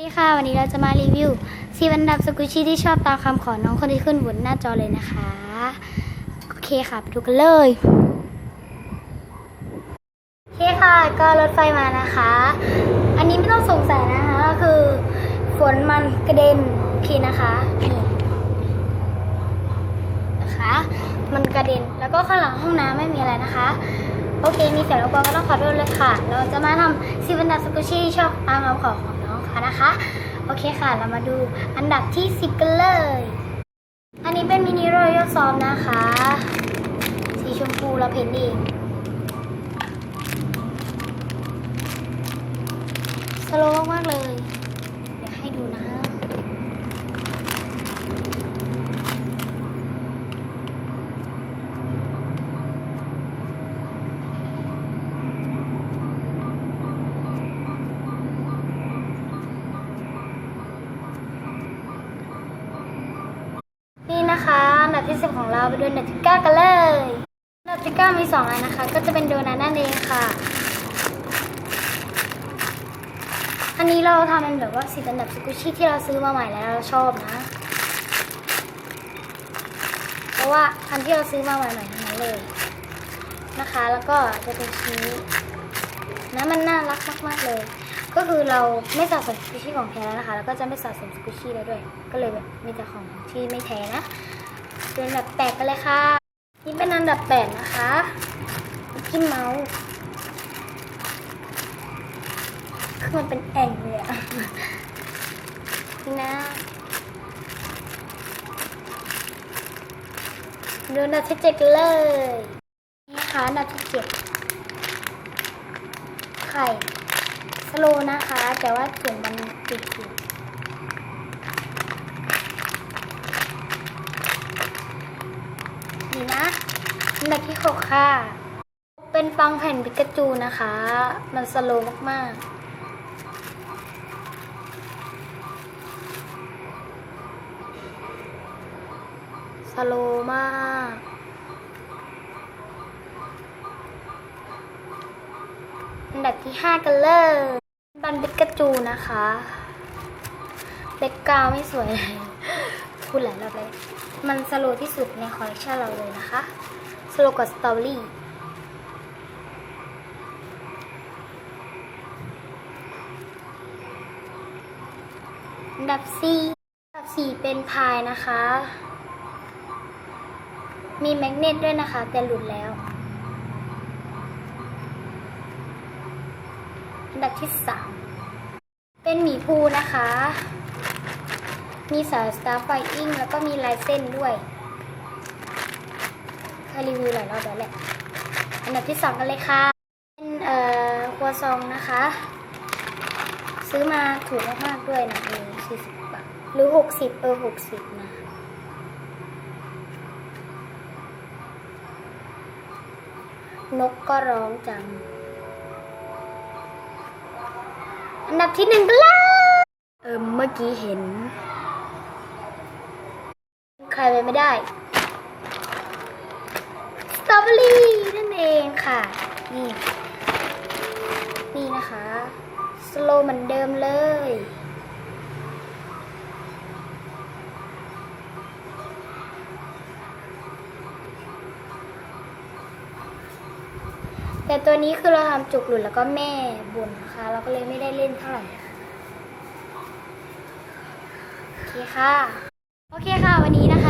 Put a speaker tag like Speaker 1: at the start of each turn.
Speaker 1: นี่ค่ะ วันนี้เราจะมารีวิวซีบันดับสกุชี่ที่ชอบตามคำขอน้องคนที่ขึ้นบนหน้าจอเลยนะคะ โอเคค่ะ ไปดูกันเลย โอเคค่ะก็รถไฟมานะคะ อันนี้ไม่ต้องสงสัยนะคะก็คือฝนมันกระเด็นโอเคนะคะนี่นะคะ มันกระเด็นแล้วก็ข้างหลังห้องน้ำไม่มีอะไรนะคะโอเค มีเสียงรบกวนก็ต้องขอโทษเลยค่ะ เราจะมาทำซีบันดับสกุชี่ชอบตามคำขอของ นะนะคะ โอเคค่ะ เรามาดูอันดับที่ 10 กันเลย อันนี้เป็นมินิรอยัลซอมนะคะ สีชมพูเราเพนเองสโลว์มากๆเลย เดี๋ยวให้ดูนะ นะคะ อันดับที่สิบของเราไปดูอันดับที่เก้ากันเลยอันดับที่เก้ามีสองอันนะคะ ก็จะเป็นโดนัทนั่นเองค่ะ อันนี้เราทำเป็นแบบว่าสีอันดับสกุชชี่ที่เราซื้อมาใหม่แล้วเราชอบนะ เพราะว่าอันที่เราซื้อมาใหม่ๆทั้งนั้นเลยนะคะ แล้วก็จะเป็นชิ้นนี้นะมันน่ารักมากๆเลย ก็คือเราไม่สะสมสกุชชี่ของแท้แล้วนะคะแล้วก็จะไม่สะสมสกุชชี่แล้วด้วย ก็เลยแบบมีแต่ของที่ไม่แท้นะเป็นอันดับแปดกันเลยค่ะ นี่เป็นอันดับแปดนะคะมิกกี้เมาส์คือมันเป็นแอ่งเลยอะนี่นะดูอันดับที่เจ็ดกันเลยนี่นะคะอันดับที่เจ็ดไข่ สโลนะคะ แต่ว่าถุงมันติดอยู่นี่นะอันดับที่หกค่ะ เป็นฟังแผ่นปิกาจูนะคะ มันสโลว์มากๆสโลว์มาก อันดับที่ห้ากันเลย บันปิกาจูนะคะเล็กกาวไม่สวยเลยพูดหลายรอบเลย มันสโลที่สุดในคอลเลคชันเราเลยนะคะ สโลกว่าสตอรี่ดับสี่ดับสี่เป็นพายนะคะ มีแมกเนตด้วยนะคะ แต่หลุดแล้ว อัน ดับที่สามเป็นหมีภูนะคะ มีสายสตาร์ไฟอิงแล้วก็มีลายเส้นด้วยเคยรีวิวหลายรอบแล้วแหละ อันดับที่สองกันเลยค่ะ เป็นเอ่อครัวซองนะคะ ซื้อมาถูกมากๆด้วยนะเองสี่สิบบาทหรือหกสิบเออหกสิบนะนกก็ร้องจัง อันดับที่หนึ่งก็แล้วเออเมื่อกี้เห็น ใครไปไม่ได้ สตรอเบอรี่นั่นเองค่ะ นี่ นี่นะคะ สโลว์เหมือนเดิมเลย แต่ตัวนี้คือเราทำจุกหลุดแล้วก็แม่บ่นนะคะ เราก็เลยไม่ได้เล่นเท่าไหร่โอเคค่ะ โอเคค่ะวันนี้นะ